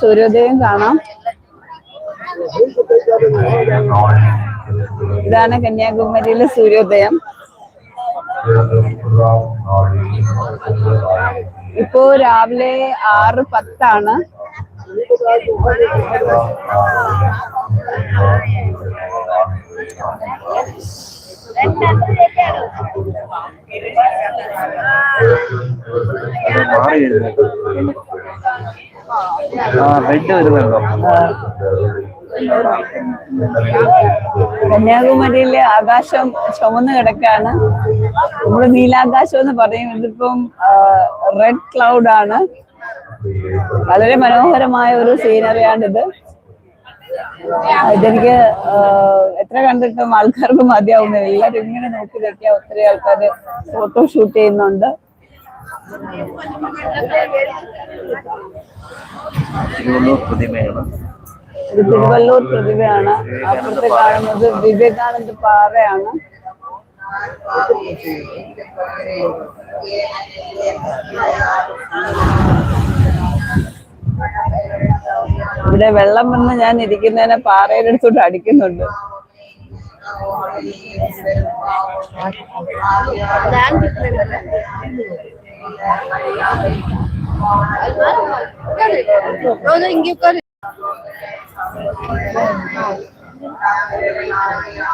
സൂര്യോദയം കാണാം. ഇതാണ് കന്യാകുമാരിയിലെ സൂര്യോദയം. ഇപ്പോ രാവിലെ ആറ് പത്താണ്. റെഡ് വരുന്നുണ്ടോ? കന്യാകുമാരിയിലെ ആകാശം ചുമന്ന് കിടക്കാണ്. നമ്മൾ നീലാകാശം എന്ന് പറയും ഇതിപ്പം റെഡ് ക്ലൗഡ് ആണ്. വളരെ മനോഹരമായ ഒരു സീനറിയാണിത് ഇതെനിക്ക് എത്ര കണ്ടിട്ടും ആൾക്കാർക്ക് മതിയാവുന്നില്ല. എല്ലാവരും ഇങ്ങനെ നോക്കി നിൽക്കുക ഒത്തിരി ആൾക്കാർ ഫോട്ടോ ഷൂട്ട് ചെയ്യുന്നുണ്ട്. തിരുവള്ളൂർ പ്രതിമയാണ്. ഇത് തിരുവല്ലൂർ പ്രതിമയാണ്. അപ്പുറത്ത് കാണുന്നത് വിവേകാനന്ദ പാറയാണ്. ഇവിടെ വെള്ളം വന്ന് ഞാൻ ഇരിക്കുന്നതിനെ പാറയുടെ അടുത്തോട്ട് അടിക്കുന്നുണ്ട്. ரோஜா இங்கே